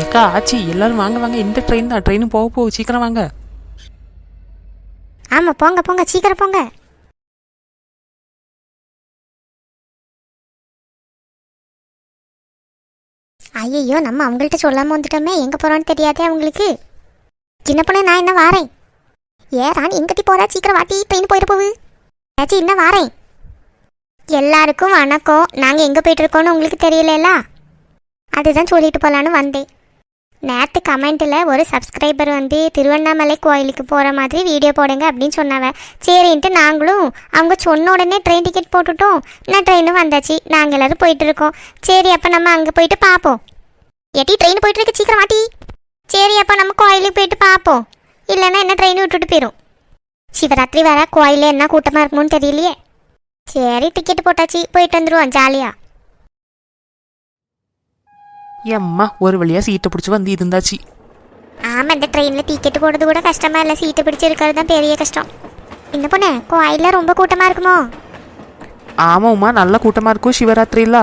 ஏக்கா ஆச்சி எல்லாரும் வாங்க வாங்க. இந்த ட்ரெயின் தான். ட்ரெயின் போக போக சீக்கிரம் வாங்க. ஆமாம் போங்க போங்க. சீக்கிரம் போங்க. ஐயோ நம்ம அவங்கள்ட்ட சொல்லாமல் வந்துட்டோமே. எங்கே போகிறோன்னு தெரியாதே அவங்களுக்கு. சின்ன பொண்ணு நான் என்ன வாரேன். ஏ ராணி எங்கிட்டி சீக்கிரம் வாட்டி ட்ரெயின் போயிட போகுது. ஏச்சி என்ன வாரேன். எல்லாருக்கும் வணக்கம். நாங்கள் எங்கே போயிட்டு இருக்கோன்னு உங்களுக்கு தெரியலல்ல அதுதான் சொல்லிட்டு போகலான்னு வந்தேன். நேற்று கமெண்ட்டில் ஒரு சப்ஸ்கிரைபர் வந்து திருவண்ணாமலை கோயிலுக்கு போகிற மாதிரி வீடியோ போடுங்க அப்படின்னு சொன்னாவ. சரின்ட்டு நாங்களும் அவங்க சொன்ன உடனே ட்ரெயின் டிக்கெட் போட்டுட்டோம். நான் ட்ரெயினும் வந்தாச்சு? நாங்கள் எல்லோரும் போயிட்டு இருக்கோம். சரி அப்போ நம்ம அங்கே போயிட்டு பார்ப்போம் எட்டி ட்ரெயின் போயிட்டு இருக்கு சீக்கிரம் மாட்டி சரி அப்போ நம்ம கோயிலுக்கு போயிட்டு பார்ப்போம் இல்லைன்னா என்ன ட்ரெயின் விட்டுட்டு போயிடும் சிவராத்திரி வர கோயிலில் என்ன கூட்டமாக இருக்குமோன்னு தெரியலையே. சரி டிக்கெட் போட்டாச்சு. போயிட்டு வந்துடுவோம் ஜாலியாக எம்மா ஒரு வழியா சீட்டை பிடிச்சி வந்து இருந்தாச்சு. ஆமாம் இந்த ட்ரெயினில் டிக்கெட் போடுறது கூட கஷ்டமா இல்லை. சீட்டு பிடிச்சி இருக்கிறது தான் பெரிய கஷ்டம். என்ன பொண்ணு கோயிலில் ரொம்ப கூட்டமாக இருக்குமோ? ஆமாம்மா நல்ல கூட்டமா இருக்கும் சிவராத்திரில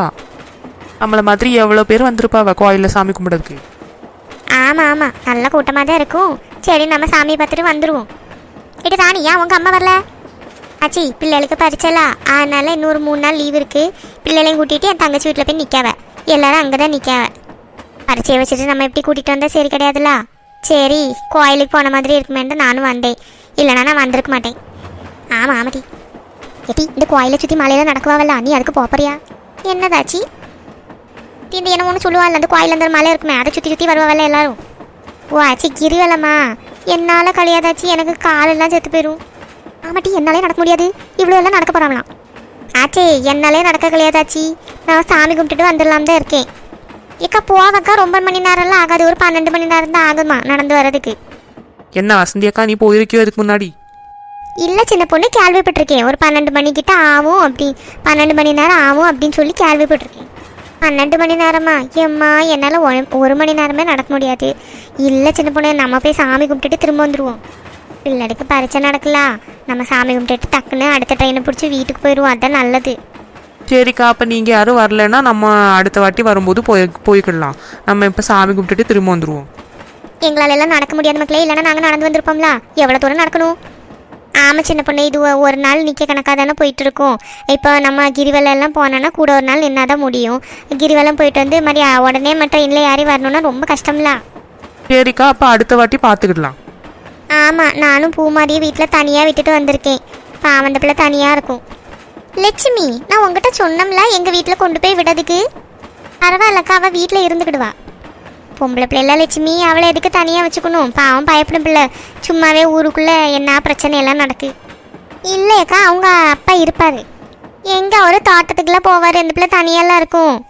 நம்மள மாதிரி எவ்வளோ பேர் வந்திருப்பாவ கோயிலில் சாமி கும்பிடுறதுக்கு. ஆமாம் ஆமாம் நல்ல கூட்டமாக தான் இருக்கும். சரி நம்ம சாமி பார்த்துட்டு வந்துடுவோம் இடி ராணி ஏன் உங்கள் அம்மா வரல? ஆச்சி பிள்ளைகளுக்கு பரிச்சலா. அதனால இன்னொரு மூணு நாள் லீவ் இருக்குது பிள்ளைகளையும் கூட்டிகிட்டு என் தங்கச்சி வீட்டில் போய் நிற்காவ எல்லாரும் அங்கே தான் நிற்காவ பரிச்சையை வச்சுட்டு நம்ம எப்படி கூட்டிகிட்டு வந்தால் சரி கிடையாதுல்ல? சரி கோயிலுக்கு போன மாதிரி இருக்குமேன்ட்டு நானும் வந்தேன். இல்லைனா நான் வந்திருக்க மாட்டேன். ஆமாம் ஆமாட்டி எட்டி இந்த கோயிலை சுற்றி மலையில நடக்குவாவல்ல? நீ அதுக்கு போப்பறியா என்னதாச்சி? இந்த என்ன ஒன்று சொல்லுவாள் அந்த கோயில் அந்த மலை இருக்குமே அதை சுற்றி சுற்றி வருவாவல்ல எல்லாரும்? ஓ ஆச்சி கிரிவலமா? என்னால் கழியாதாச்சி எனக்கு காலெல்லாம் செத்து போயிடும் ஆமாட்டி என்னாலே நடக்க முடியாது. இவ்வளோ எல்லாம் நடக்க போகிறாங்களாம் ஆச்சே என்னாலே நடக்க கழியாதாச்சி. நான் சாமி கும்பிட்டுட்டு வந்துடலாம் தான் இருக்கேன். ஏக்கா போவக்கா ரொம்ப மணி நேரம்லாம் ஆகாது. ஒரு பன்னெண்டு மணி நேரம் தான் ஆகுமா நடந்து வர்றதுக்கு. என்ன வசந்தி அக்கா நீ போயிருக்கியோ இதுக்கு முன்னாடி? இல்லை சின்ன பொண்ணு கேள்விப்பட்டிருக்கேன். ஒரு பன்னெண்டு மணிக்கிட்ட ஆகும் அப்படி பன்னெண்டு மணி நேரம் ஆகும் அப்படின்னு சொல்லி கேள்விப்பட்டிருக்கேன். பன்னெண்டு மணி நேரமா எம்மா என்னால் ஒரு மணி நேரமே நடக்க முடியாது. இல்லை சின்ன பொண்ணு நம்ம போய் சாமி கும்பிட்டுட்டு திரும்ப வந்துடுவோம் பிள்ளைக்கு பரிச்சை நடக்கலாம் நம்ம சாமி கும்பிட்டுட்டு டக்குன்னு அடுத்த ட்ரெயினை பிடிச்சி வீட்டுக்கு போயிடுவோம் அதான் நல்லது. சரிக்கா அப்போ நீங்கள் யாரும் வரலைன்னா நம்ம அடுத்த வாட்டி வரும்போது போய் போய்க்கிடலாம். நம்ம இப்போ சாமி கும்பிட்டுட்டு திரும்ப வந்துடுவோம் எங்களால எல்லாம் நடக்க முடியாத மக்களே. இல்லைன்னா நாங்கள் நடந்து வந்திருப்போம்ல. எவ்வளோ தூரம் நடக்கணும்? ஆமாம் சின்ன பொண்ணு இது ஒரு நாள் நிற்க கணக்காக தானே போயிட்டு இருக்கோம் இப்போ நம்ம கிரிவலம் எல்லாம் போனோன்னா கூட ஒரு நாள் நின்னா தான் முடியும். கிரிவலம் போயிட்டு வந்து மாதிரி உடனே மற்ற ட்ரெயினில் ஏறி வரணும்னா ரொம்ப கஷ்டம்ல. சரிக்கா அப்போ அடுத்த வாட்டி பார்த்துக்கிடலாம் ஆமாம் நானும் பூமாரியை வீட்டில் தனியாக விட்டுட்டு வந்திருக்கேன். பாவந்த பிள்ளை தனியாக இருக்கும். லட்சுமி நான் உங்ககிட்ட சொன்னோம்ல எங்கள் வீட்டில் கொண்டு போய் விடதுக்கு பரவாயில்லக்கா அவள் வீட்டில் இருந்துக்கிடுவா பொம்பளை பிள்ளைல லட்சுமி அவளை எதுக்கு தனியாக வச்சுக்கணும்? பாவம் பயப்படும் பிள்ளை. சும்மாவே ஊருக்குள்ளே என்ன பிரச்சனை எல்லாம் நடக்கு. இல்லையக்கா அவங்க அப்பா இருப்பார். எங்கே அவர் தோட்டத்துக்குலாம் போவார் இந்த பிள்ளை தனியெல்லாம் இருக்கும்.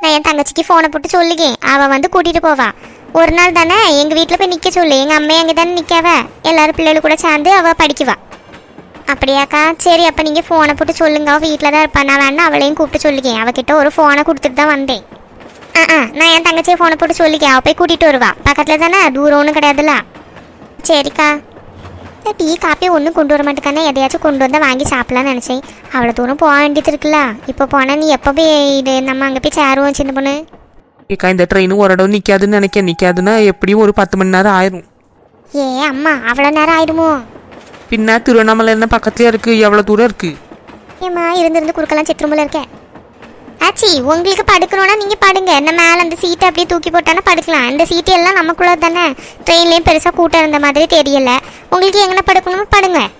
நான் என் தங்கச்சிக்கு ஃபோனை போட்டு சொல்லுகேன். அவள் வந்து கூட்டிகிட்டு போவா. ஒரு நாள் தானே எங்கள் வீட்டில் போய் நிற்க சொல்லு. எங்கள் அம்மையை அங்கே தானே நிற்காவ எல்லாரும் பிள்ளைகள் கூட சேர்ந்து அவள் படிக்குவா. அப்படியாக்கா? சரி அப்போ நீங்கள் ஃபோனை போட்டு சொல்லுங்க. அவள் வீட்டில் தான் இருப்பா. நான் வேணா அவளையும் கூப்பிட்டு சொல்லிக்கேன் அவகிட்ட ஒரு ஃபோனை கொடுத்துட்டு தான் வந்தேன். ஆ ஆ நான் என் தங்கச்சியை ஃபோனை போட்டு சொல்லிக்கேன் அவள் போய் கூட்டிகிட்டு வருவா. பக்கத்தில் தானே? தூரம் ஒன்றும் கிடையாதுல்ல? சரிக்கா. டீ காப்பி ஒன்றும் கொண்டு வர மாட்டேக்கானே. எதையாச்சும் கொண்டு வந்தால் வாங்கி சாப்பிடலாம்னு நினச்சேன். அவ்வளோ தூரம் போக வேண்டியது இருக்குல்ல இப்போ போனால் நீ எப்போ போய் இது நம்ம அங்கே போய் சேருவோம் சின்ன பொண்ணு? ஏக்கா இந்த ட்ரெயின் ஒரு இடம் நிற்காதுன்னு நினைக்க நிற்காதுன்னா எப்படியும் ஒரு பத்து மணி நேரம் ஆயிரும். ஏ அம்மா அவ்வளோ நேரம் ஆயிடுமோ? பின்ன திருவண்ணாமலை என்ன பக்கத்துலயே இருக்கு? எவ்வளோ தூரம் இருக்கு? ஏம்மா இருந்திருந்து குறுக்கெல்லாம் சித்திரமுல இருக்கேன். ஆச்சி உங்களுக்கு படுக்கணும்னா நீங்கள் படுங்க. இந்த மேலே அந்த சீட்டை அப்படியே தூக்கி போட்டானா படுக்கலாம். இந்த சீட்டு எல்லாம் நமக்குள்ள தானே? ட்ரெயின்லேயும் பெருசாக கூட்டம் இருந்த மாதிரி தெரியல. உங்களுக்கு எங்கே படுக்கணுமோ படுங்க.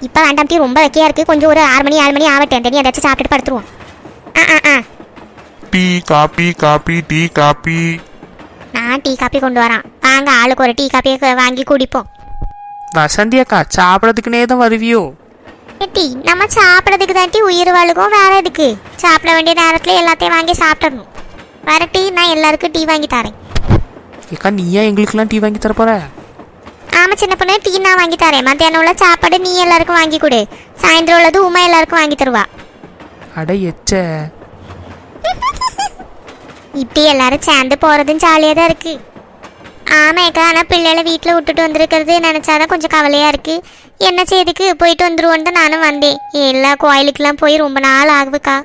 இப்போ வேண்டாம் ரொம்ப வெக்கையாக இருக்குது கொஞ்சம் ஒரு ஆறு மணி ஏழு மணி ஆகட்டும். தெரியும் ஏதாச்சும் சாப்பிட்டுட்டு படுத்துருவோம். ஆ ஆ ஆ. Tea coffee coffee tea coffee. நான் டீ காப்பி கொண்டு வரேன். வாங்க ஆளுக்கு ஒரு டீ காப்பியை வாங்கி குடிப்போம். வசந்தி அக்கா சாப்பிட்றதுக்குனே தான் வருவியோ? டீ நம்ம சாப்பிட்றதுக்கு தான் டீ உயிர் வாழுகும் வேற எதுக்கு? சாப்பிட வேண்டிய நேரத்தில் எல்லாத்தையும் வாங்கி சாப்பிடணும். வேற டீ நான் எல்லாருக்கும் டீ வாங்கி தரேன். ஏக்கா நீயா எங்களுக்கெல்லாம் டீ வாங்கி தர போற? ஆமா சின்ன பொண்ணு டீ நான் வாங்கி தரேன். மத்தியானம் உள்ள சாப்பாடு நீ எல்லாருக்கும் வாங்கி கொடு. சாயந்தரம் உள்ளது உமா எல்லாருக்கும் வாங்கி தருவா. அட எச்ச. இப்படி எல்லாரும் சேர்ந்து போறதும் ஜாலியாக தான் இருக்கு. ஆமாக்கா ஆனால் பிள்ளைகளை வீட்டில் விட்டுட்டு வந்திருக்கிறது நினச்சாதான் கொஞ்சம் கவலையாக இருக்குது என்ன செய்துக்கு? போயிட்டு வந்துடுவோன்னு தான் நானும் வந்தேன். எல்லா கோயிலுக்கெல்லாம் போய் ரொம்ப நாள் ஆகுதுக்கா.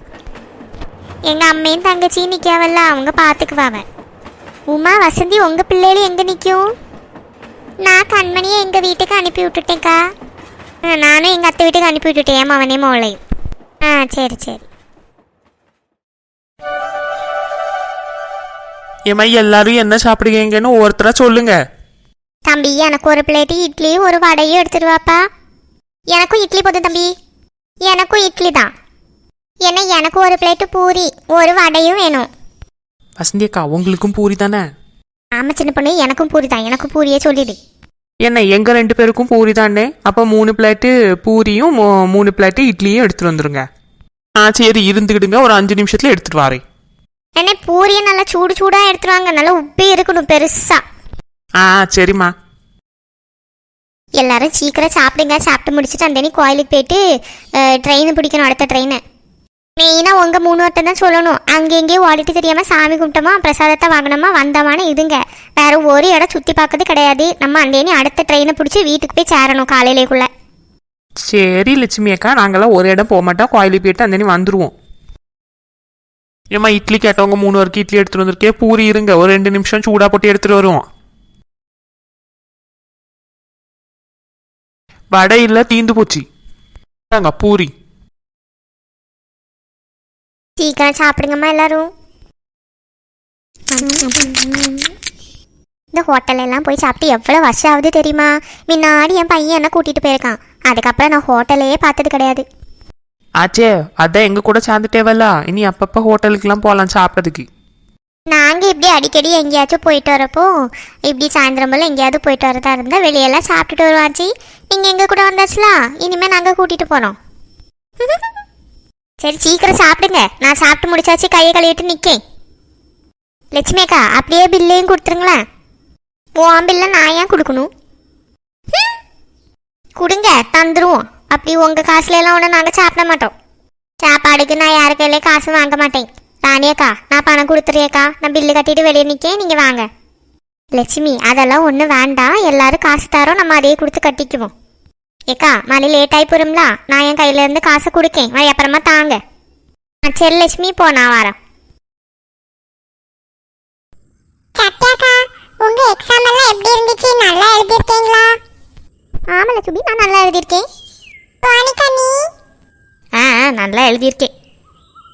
எங்கள் அம்மையும் தங்கச்சியும் நிற்காவல்ல அவங்க பார்த்துக்குவாவ உமா வசந்தி உங்கள் பிள்ளைகளும் எங்கே நிற்கும் நான் கண்மணியை எங்கள் வீட்டுக்கு அனுப்பி விட்டுட்டேன்க்கா. நானும் எங்கள் அத்தை வீட்டுக்கு அனுப்பி விட்டுட்டேன் அவனே மோளையும் ஆ சரி சரி. ஏம்மா எல்லாரும் என்ன சாப்பிடுவீங்கன்னு ஒவ்வொருத்தரா சொல்லுங்க. தம்பி எனக்கு ஒரு பிளேட்டு இட்லி ஒரு வடையும் எடுத்துட்டு வாப்பா. எனக்கும் இட்லி போதும் தம்பி. எனக்கும் இட்லி தான். ஏன்னா எனக்கு ஒரு பிளேட்டு பூரி ஒரு வடையும் வேணும். வசந்தி அக்கா உங்களுக்கும் பூரி தானே? ஆமா சின்ன பொண்ணு எனக்கும் பூரி தான். எனக்கும் பூரியே சொல்லிடு. என்ன எங்க ரெண்டு பேருக்கும் பூரி தானே? அப்போ மூணு பிளேட்டு பூரியும் மூ- மூணு பிளேட்டு இட்லியும் எடுத்துட்டு வந்துருங்க. ஆ சரி இருந்துக்கிடுங்க. ஒரு அஞ்சு நிமிஷத்துல எடுத்துட்டு வரேன். என்ன பூரியை நல்லா சூடு சூடா எடுத்துட்டு வாங்க. நல்லா உப்பி இருக்கணும் பெருசா. ஆ சரிம்மா. எல்லாரும் சீக்கிரம் சாப்பிடுங்க. சாப்பிட்டு முடிச்சுட்டு அந்த கோயிலுக்கு போயிட்டு ட்ரெயின் பிடிக்கணும் அடுத்த ட்ரெயினை மெயினாக உங்கள் மூணு வட்டம் தான் சொல்லணும். அங்கே எங்கேயும் ஓடிட்டு தெரியாமல் சாமி கும்பிட்டோமா பிரசாதத்தை வாங்கினோமா வந்தோமான்னு இதுங்க. வேற ஒரு இடம் சுற்றி பார்க்கறது கிடையாது. நம்ம அந்தேனி அடுத்த ட்ரெயினை பிடிச்சி வீட்டுக்கு போய் சேரணும் காலையிலேக்குள்ள. சரி லட்சுமி அக்கா நாங்கெல்லாம் ஒரு இடம் போக மாட்டோம். கோயிலுக்கு போயிட்டு அந்த வந்துருவோம். ஏம்மா இட்லி கேட்டவங்க மூணு வரைக்கும் இட்லி எடுத்துட்டு வந்திருக்கே பூரி இருங்க. ஒரு ரெண்டு நிமிஷம் சூடா போட்டு எடுத்துட்டு வருவோம். வடை இல்ல தீந்து போச்சு. இந்தாங்க, பூரி. சீக்கிரம் சாப்பிடுங்கம்மா எல்லாரும். இந்த ஹோட்டல் எல்லாம் போய் சாப்பிட்டு எவ்வளோ வருஷம் ஆகுது தெரியுமா? முன்னாடி என் பையன் என்ன கூட்டிட்டு போயிருக்கான். அதுக்கப்புறம் நான் ஹோட்டலையே பார்த்தது கிடையாது. ஆச்சே அதான் எங்க கூட சேர்ந்துட்டேவல்ல. இனி அப்பப்ப ஹோட்டலுக்குலாம் போகலாம் சாப்பிட்றதுக்கு. நாங்கள் இப்படி அடிக்கடி எங்கேயாச்சும் போயிட்டு வரப்போ இப்படி சாயந்தரம் போல் எங்கேயாவது போயிட்டு வரதா இருந்தால் வெளியெல்லாம் சாப்பிட்டுட்டு வருவாச்சு நீங்கள் எங்கள் கூட வந்தாச்சுலா? இனிமேல் நாங்கள் கூட்டிகிட்டு போகிறோம் சரி சீக்கிரம் சாப்பிடுங்க. நான் சாப்பிட்டு முடிச்சாச்சு கையை கழுவிட்டு நிற்கேன் லட்சுமி அக்கா அப்படியே பில்லையும் கொடுத்துருங்களேன். உன் பில்லை நான் ஏன் கொடுக்கணும்? கொடுங்க தந்துருவோம். அப்படி உங்கள் காசுல எல்லாம் ஒன்றும் நாங்கள் சாப்பிட மாட்டோம். சாப்பாடுக்கு நான் யாரு கையிலே காசு வாங்க மாட்டேன். ராணியக்கா நான் பணம் கொடுத்துறியக்கா நான் பில்லு கட்டிட்டு வெளியே நிற்கேன் நீங்கள் வாங்க. லட்சுமி அதெல்லாம் ஒன்றும் வேண்டாம். எல்லாரும் காசு தரோம் நம்ம அதையே கொடுத்து கட்டிக்குவோம். ஏக்கா மணி லேட் ஆகி போயிரும்ல? நான் என் கையில இருந்து காசை கொடுக்கேன். வழி அப்புறமா தாங்க. ஆ சரி லட்சுமி போ நான் வரேன். சத்யாக்கா உங்க எக்ஸாம் எல்லாம் எப்படி இருந்துச்சு? நல்லா எழுதிருக்கீங்களா ஆமா லட்சுமி நான் நல்லா எழுதியிருக்கேன். நீ ஆ ஆ, நல்லா எழுதியிருக்கேன்.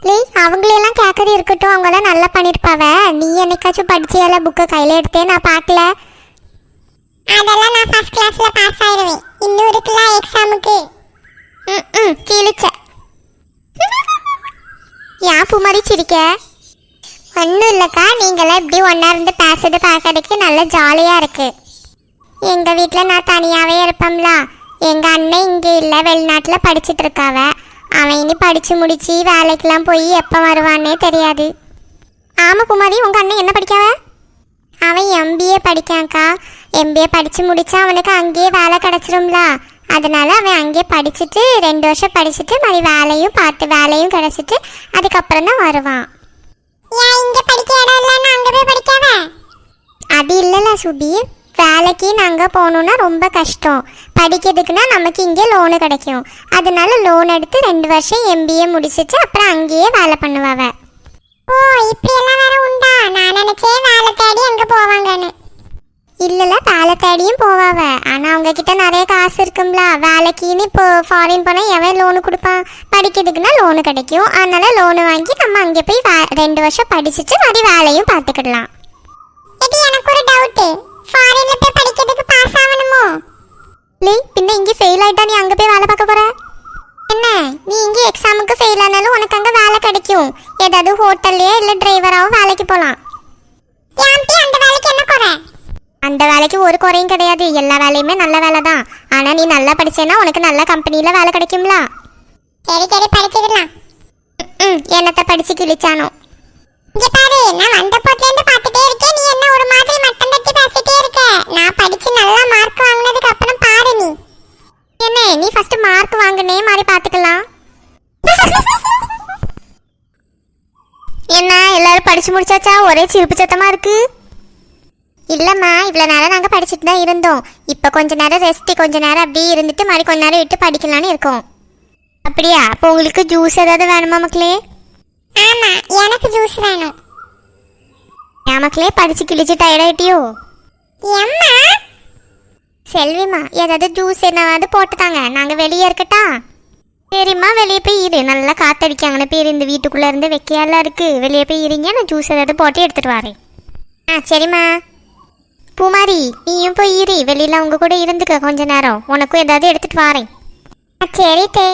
லே அவங்களெல்லாம் கேட்கறது இருக்கட்டும் அவங்களாம் நல்லா பண்ணியிருப்பாவ. நீ என்னைக்காச்சும் படிச்சியால புக்கை கையில் எடுத்தே நான் பார்க்கல அதெல்லாம் நான் ஃபர்ஸ்ட் கிளாஸ்ல பாஸ் ஆயிடுவேன் இன்னும் இருக்குல்ல எக்ஸாமுக்கு ம் ம் கிழிச்ச. ஏன் பூமாரி சிரிக்க ஒன்றும் இல்லைக்கா நீங்களாம் இப்படி ஒன்றா இருந்து பேசுறது பார்க்கறதுக்கு நல்ல ஜாலியாக இருக்கு. எங்கள் வீட்டில் நான் தனியாகவே இருப்பேன்ல. எங்கள் அண்ணன் இங்கே இல்லை வெளிநாட்டில் படிச்சிட்டு இருக்காவ. அவன் இனி படித்து முடிச்சு வேலைக்கெல்லாம் போய் எப்போ வருவான்னே தெரியாது. ஆமாம் குமாரி உங்கள் அண்ணன் என்ன படிக்காவ? அவன் எம்பிஏ படிக்கான்க்கா. எம்பிஏ படித்து முடிச்சா அவனுக்கு அங்கேயே வேலை கிடச்சிரும்ல. அதனால அவன் அங்கேயே படிச்சுட்டு ரெண்டு வருஷம் படிச்சுட்டு மறு வேலையும் பார்த்து வேலையும் கிடச்சிட்டு அதுக்கப்புறம் தான் வருவான். ஏன் இங்கே படிக்க இடம் இல்லைன்னு அங்கே போய் படிக்காவ? அது இல்லைல்ல சுபி. வேலைக்கு நாங்கள் போகணுன்னா ரொம்ப கஷ்டம். படிக்கிறதுக்குன்னா நமக்கு இங்கே லோனு கிடைக்கும். அதனால லோன் எடுத்து ரெண்டு வருஷம் எம்பிஏ முடிச்சிட்டு அப்புறம் அங்கேயே வேலை பண்ணுவாவ. ஓ இப்படியெல்லாம் வேற உண்டா? நான் நினைச்சேன் வேலை தேடி அங்கே போவாங்கன்னு. இல்லைல்ல வேலை தேடியும் போவாவ. ஆனால் அவங்க கிட்ட நிறைய காசு இருக்கும்ல. வேலைக்குன்னு இப்போ ஃபாரின் போனால் எவன் லோனு கொடுப்பான்? படிக்கிறதுக்குன்னா லோனு கிடைக்கும். அதனால லோனு வாங்கி நம்ம அங்கே போய் ரெண்டு வருஷம் படிச்சுட்டு மறுபடி வேலையும் பார்த்துக்கிடலாம். இது எனக்கு ஒரு டவுட்டு ஃபாரின்ல போய் படிக்கிறதுக்கு பாஸ் ஆகணுமோ? லே பின்ன இங்கே ஃபெயில் ஆயிட்டா நீ அங்க போய் வேலை பார்க்க போற? என்ன? நீ இங்கே எக்ஸாமுக்கு ஃபெயில் ஆனாலும் உனக்கு அங்க வேலை கிடைக்கும். ஏதாவது ஹோட்டல்லையோ இல்ல டிரைவராவோ வேலைக்கு போலாம். அந்த வேலைக்கு என்ன குறை? அந்த வேலைக்கு ஒரு குறையும் கிடையாது. எல்லா வேலையுமே நல்ல வேலை தான். ஆனா நீ நல்லா படிச்சேன்னா உனக்கு நல்ல கம்பெனியில் வேலை கிடைக்கும்ல. சரி சரி படிச்சுக்கலாம். என்னத்தை படிச்சு கிழிச்சானோ? இங்க பாரு நான் வந்த போட்ல இருந்து இருக்கேன் நீ என்ன ஒரு மாதிரி மட்டம் தட்டி பேசிட்டே இருக்க நான் படிச்சு நல்லா மார்க் வாங்குனதுக்கு அப்புறம் பாரு நீ என்ன நீ ஃபர்ஸ்ட் மார்க் வாங்குனே மாதிரி பாத்துக்கலாம். என்ன எல்லாரும் படிச்சு முடிச்சாச்சா? ஒரே சிரிப்பு சத்தமா இருக்கு. இல்லம்மா இவ்வளோ நேரம் நாங்கள் படிச்சுட்டு தான் இருந்தோம். இப்போ கொஞ்ச நேரம் ரெஸ்ட் கொஞ்ச நேரம் அப்படியே இருந்துட்டு மாதிரி கொஞ்ச நேரம் விட்டு படிக்கலாம்னு இருக்கோம். அப்படியா? அப்போ உங்களுக்கு ஜூஸ் ஏதாவது வேணுமா மக்களே? ஆமா எனக்கு ஜூஸ் வேணும். என் மக்களே படிச்சு கிழிச்சு டயர்டாயிட்டியோ எம்மா செல்விமா ஏதாவது ஜூஸ் என்னவாவது போட்டுதாங்க. நாங்கள் வெளியே இருக்கட்டா? சரிம்மா வெளியே போய் இரு. நல்லா காத்தடிக்காங்கன்னு பேர் இந்த வீட்டுக்குள்ளே இருந்து வெக்கையெல்லாம் இருக்குது வெளியே போய் இருங்க நான் ஜூஸ் ஏதாவது போட்டு எடுத்துகிட்டு வரேன். ஆ சரிம்மா. பூமாரி நீயும் போய் இரு. வெளியில் அவங்க கூட இருந்துக்க கொஞ்ச நேரம். உனக்கும் ஏதாவது எடுத்துகிட்டு வரேன். ஆ, சரி தே.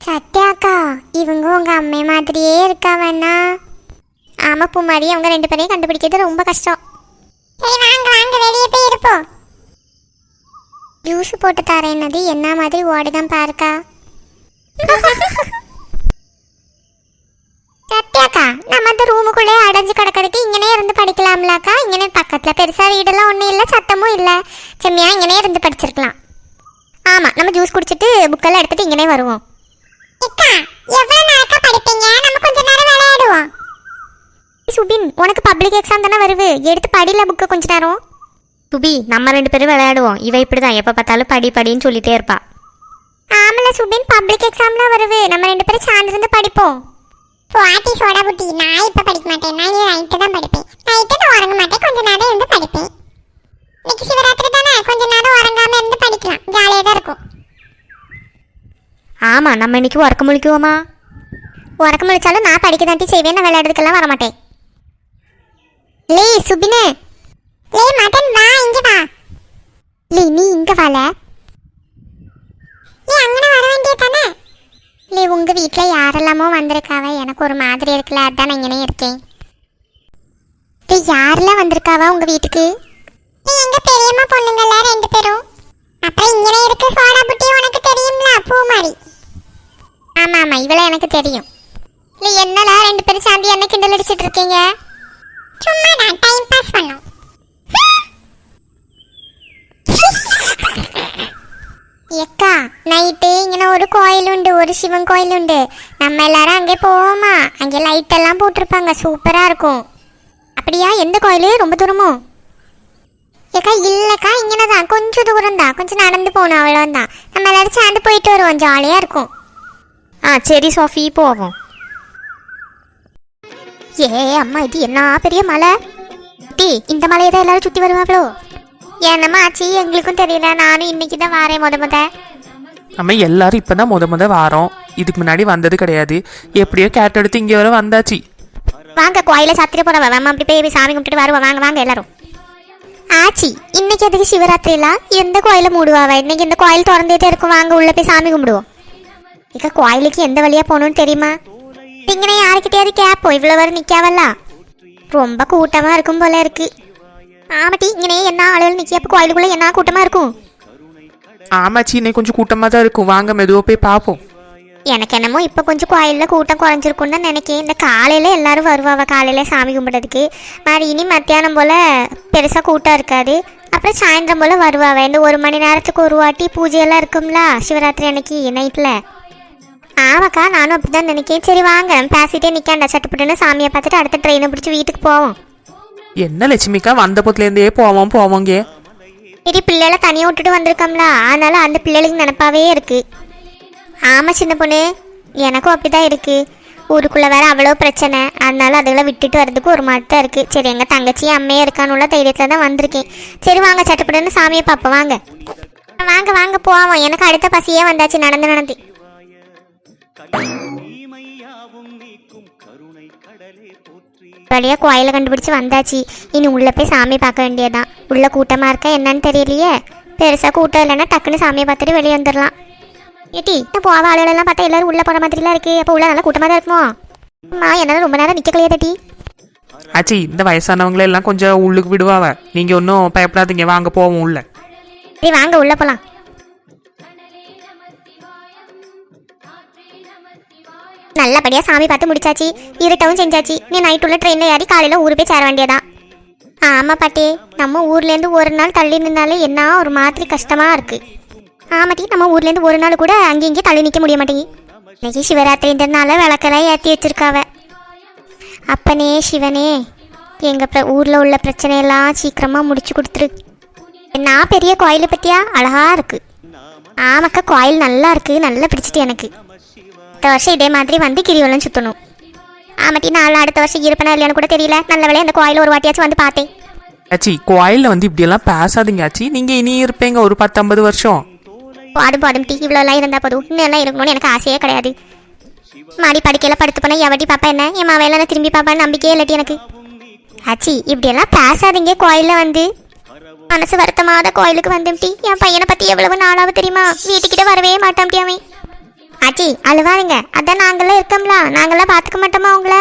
சத்யாக்கா இவங்க உங்கள் அம்மை மாதிரியே இருக்கா வேணா ஆமாம் பூமாரி. அவங்க ரெண்டு பேரையும் கண்டுபிடிக்கிறது ரொம்ப கஷ்டம். சரி வாங்க வாங்க. வெளியே போய் இருப்போம். ஜூஸ் போட்டு தரேன்னது என்ன மாதிரி ஓடுதான் பாருக்கா. சத்யாக்கா நம்ம அந்த ரூமுக்குள்ளே அடைஞ்சு கிடக்கிறதுக்கு இங்கனே இருந்து படிக்கலாம்லக்கா? இங்கனே பக்கத்தில் பெருசாக வீடெல்லாம் ஒன்றும் இல்லை சத்தமும் இல்லை. செம்மியா இங்கனே இருந்து படிச்சிருக்கலாம். ஆமாம் நம்ம ஜூஸ் குடிச்சிட்டு புக்கெல்லாம் எடுத்துட்டு இங்கனே வருவோம். எவ்வளோ நேரக்கா படிப்பீங்க? நம்ம கொஞ்ச நேரம் விளையாடுவோம். சுபின் உனக்கு பப்ளிக் எக்ஸாம் தானே வருது. எடுத்து படியில புக்கை கொஞ்ச நேரம். சுபி நம்ம ரெண்டு பேரும் விளையாடுவோம். இவ இப்படி தான் எப்போ பார்த்தாலும் படி படின்னு சொல்லிட்டே இருப்பா. ஆமல சுபின் பப்ளிக் எக்ஸாம்லாம் வருது. நம்ம ரெண்டு பேரும் சார்ந்திருந்து படிப்போம். பாட்டி சோடா புட்டி. நான் இப்ப படிக்க மாட்டேன். நான் நைட்டு தான் படிப்பேன். நைட்டு நான் உறங்க மாட்டேன். கொஞ்ச நேரம் இருந்து படிப்பேன். இன்னைக்கு சிவராத்திரி தானே. கொஞ்ச நேரம் உறங்காம இருந்து படிக்கலாம். ஜாலியாக தான் இருக்கும். ஆமா நம்ம இன்னைக்கு உறக்க முழிக்குவோமா? உறக்க முழிச்சாலும் நான் படிக்க தாண்டி செய்வேன். நான் விளையாடுறதுக்கெல்லாம் வர மாட்டேன் லே சுபினு லே மதன் வா இங்க வா. லே நீ இங்க வால. நீ அங்கன வர வேண்டியது தானே இல்லை உங்கள் வீட்டில் யாரெல்லாமோ வந்திருக்காவ. எனக்கு ஒரு மாதிரி இருக்குல்ல அதான் நான் இங்கனே இருக்கேன். இல்லை யாரெல்லாம் வந்திருக்காவா உங்கள் வீட்டுக்கு? எங்கள் பெரியம்மா பொண்ணுங்கள ரெண்டு பேரும். அப்புறம் இங்கனே இருக்க சோடா புட்டி உனக்கு தெரியும்ல பூமாரி ஆமாம் ஆமாம் இவளை எனக்கு தெரியும். இல்லை என்னடா ரெண்டு பேரும் சாந்தி என்ன கிண்டல் அடிச்சிட்டு இருக்கீங்க? சும்மா நான் டைம் பாஸ் பண்ணோம். எக்கா நைட்டு இங்கே ஒரு கோயில் உண்டு ஒரு சிவன் கோயில் உண்டு நம்ம எல்லாரும் அங்கே போவோமா? அங்கே லைட் எல்லாம் போட்டிருப்பாங்க சூப்பராக இருக்கும். அப்படியா? எந்த கோயில்? ரொம்ப தூரமோ? ஏக்கா இல்லைக்கா இங்கே தான் கொஞ்சம் தூரம் தான் கொஞ்சம் நடந்து போகணும் அவ்வளோதான் நம்ம எல்லாரும் சேர்ந்து போயிட்டு வருவோம். ஜாலியாக இருக்கும். ஆ சரி சோஃபி போவோம். ஏ அம்மா இது என்ன பெரிய மலை? டி இந்த மலையை தான் எல்லாரும் சுற்றி வருவாங்களோ? என்னம்மா ஆச்சு எங்களுக்கும் தெரியல. நானும் இன்னைக்கு தான் வாரேன் முத முத. நம்ம எல்லாரும் இப்போ தான் முத முத வாரோம். இதுக்கு முன்னாடி வந்தது கிடையாது. எப்படியோ கேட் எடுத்து இங்கே வர வந்தாச்சு. வாங்க கோயில சாத்திர போறவ வாமா அப்படி போய் சாமி கும்பிட்டுட்டு வருவா வாங்க வாங்க எல்லாரும். ஆச்சி இன்னைக்கு எதுக்கு சிவராத்திரிலாம்? எந்த கோயில மூடுவாவ? இன்னைக்கு இந்த கோயில் திறந்துட்டே இருக்கும். வாங்க உள்ள போய் சாமி கும்பிடுவோம். இக்க கோயிலுக்கு எந்த வழியா போகணும்னு தெரியுமா? இங்கனே யாருக்கிட்டயாவது கேப்போம். இவ்வளோ வரை நிக்காவல்ல? ரொம்ப கூட்டமா இருக்கும் போல இருக்கு. ஆமாட்டி இங்கனே என்ன ஆளுகள் நிக்கி அப்போ கோயிலுக்குள்ள என்ன கூட்டமா இருக்கும்? ஆமாச்சி இன்னைக்கு கொஞ்சம் கூட்டமாக தான் இருக்கும். வாங்க மெதுவாக போய் பார்ப்போம் எனக்கு என்னமோ இப்போ கொஞ்சம் கோயிலில் கூட்டம் குறைஞ்சிருக்கும்னு தான் நினைக்கிறேன் இந்த காலையில் எல்லாரும் வருவாவ காலையில் சாமி கும்பிட்றதுக்கு. மாதிரி இனி மத்தியானம் போல் பெருசாக கூட்டம் இருக்காது. அப்புறம் சாயந்தரம் போல் வருவாவ. இந்த ஒரு மணி நேரத்துக்கு ஒரு வாட்டி பூஜையெல்லாம் இருக்கும்ல சிவராத்திரி அன்னைக்கு நைட்டில் ஆமாக்கா நானும் அப்படி தான் நினைக்கிறேன் சரி வாங்க. பேசிட்டே நிற்காண்டா சட்டுப்பட்டுன்னு சாமியை பார்த்துட்டு அடுத்த ட்ரெயினை பிடிச்சி வீட்டுக்கு போவோம். என்ன லட்சுமிக்கா வந்த போத்துலேருந்தே போவோம் போவோங்க சரி பிள்ளைகளை தனியாக விட்டுட்டு வந்திருக்கோம்ல அதனால அந்த பிள்ளைகளுக்கு நினப்பாவே இருக்கு. ஆமாம் சின்ன பொண்ணு எனக்கும் அப்படிதான் இருக்கு. ஊருக்குள்ளே வேற அவ்வளோ பிரச்சனை அதனால அதுகளை விட்டுட்டு வர்றதுக்கு ஒரு மாதிரி தான் இருக்கு. சரி எங்கள் தங்கச்சியும் அம்மையே இருக்கானுள்ள தைரியத்தில் தான் வந்திருக்கேன். சரி வாங்க சட்டப்பட்டுன்னு சாமியை பார்ப்போம் வாங்க. வாங்க வாங்க போவோம். எனக்கு அடுத்த பசியே வந்தாச்சு நடந்து நடந்து. வழியா கோயிலை கண்டுபிடிச்சு வந்தாச்சு. இனி உள்ள போய் சாமி பார்க்க வேண்டியதுதான். உள்ள கூட்டமா இருக்கா என்னன்னு தெரியலையே. பெருசா கூட்டம் இல்லைன்னா டக்குன்னு சாமியை பார்த்துட்டு வெளியே வந்துடலாம் ஏட்டி போவ ஆளுகளெல்லாம் பார்த்தா எல்லாரும் உள்ள போற மாதிரிலாம் இருக்கு. அப்போ உள்ள நல்லா கூட்டமா தான் இருக்குமோ? அம்மா என்னால ரொம்ப நேரம் நிக்க கலையா தட்டி ஆச்சி இந்த வயசானவங்களை எல்லாம் கொஞ்சம் உள்ளுக்கு விடுவாவ. நீங்கள் ஒன்றும் பயப்படாதீங்க. வாங்க போவோம் உள்ள. சரி வாங்க உள்ள போலாம். நல்லபடியா சாமி பார்த்து முடிச்சாச்சு. இருட்டவும் செஞ்சாச்சு. நீ நைட் உள்ள ட்ரெயின்ல ஏறி காலையில ஊரு போய் சேர வேண்டியதான். ஆமா பாட்டி நம்ம ஊர்லேருந்து ஒரு நாள் தள்ளி நின்னாலே என்ன ஒரு மாதிரி கஷ்டமா இருக்கு. ஆமாட்டி நம்ம ஊர்லேருந்து ஒரு நாள் கூட அங்கேயும் இங்கேயும் தள்ளி நிற்க முடிய மாட்டேங்கி இன்னைக்கு சிவராத்திரின்றதுனால விளக்கெல்லாம் ஏற்றி வச்சிருக்காவ. அப்பனே சிவனே எங்கள் ஊரில் உள்ள பிரச்சனையெல்லாம் சீக்கிரமாக முடிச்சு கொடுத்துரு. என்ன பெரிய கோயிலை பற்றியா அழகா இருக்கு. ஆமாக்கா கோயில் நல்லா இருக்கு. நல்லா பிடிச்சிட்டு எனக்கு. இந்த வருஷம் இதே மாதிரி வந்து கிரிவலம் சுற்றணும் ஆமாட்டி நானும் அடுத்த வருஷம் இருப்பேனா இல்லையான்னு கூட தெரியல. நல்ல வேலையை அந்த கோயில ஒரு வாட்டியாச்சும் வந்து பார்த்தேன். ஆச்சி கோயிலில் வந்து இப்படியெல்லாம் பேசாதீங்க ஆச்சி. நீங்கள் இனி இருப்பீங்க ஒரு பத்தொன்பது வருஷம். பாடும் பாடும் டீ இவ்வளோலாம் இருந்தால் போதும். இன்னும் எல்லாம் இருக்கணும்னு எனக்கு ஆசையே கிடையாது. மாடி படுக்கையில படுத்து போனால் எவட்டி பாப்பா என்ன? என் நான் திரும்பி பாப்பான்னு நம்பிக்கையே இல்லாட்டி எனக்கு. ஆச்சி இப்படியெல்லாம் பேசாதீங்க கோயிலில் வந்து. மனசு வருத்தமாத கோயிலுக்கு வந்தேன் டீ என் பையனை பற்றி எவ்வளவு நாளாவது தெரியுமா? வீட்டுக்கிட்ட வரவே மாட்டான் அவன். ஆச்சி அழுவாருங்க அதான் நாங்களாம் இருக்கோம்ல. நாங்களாம் பார்த்துக்க மாட்டோமா உங்களை?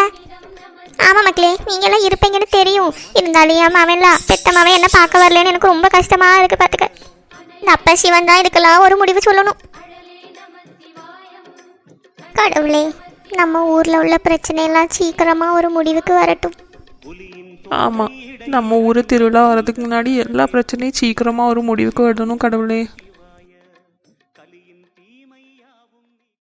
ஆமாம் மக்களே நீங்களாம் இருப்பீங்கன்னு தெரியும். இருந்தாலும் என் மாவன்ல பெத்த மாவன் என்ன பார்க்க வரலன்னு எனக்கு ரொம்ப கஷ்டமாக இருக்கு பார்த்துக்க. இந்த அப்பா சிவன் தான் இதுக்கெல்லாம் ஒரு முடிவு சொல்லணும். கடவுளே நம்ம ஊர்ல உள்ள பிரச்சனையெல்லாம் சீக்கிரமா ஒரு முடிவுக்கு வரட்டும். ஆமாம் நம்ம ஊர் திருவிழா வரதுக்கு முன்னாடி எல்லா பிரச்சனையும் சீக்கிரமாக ஒரு முடிவுக்கு வரணும் கடவுளே.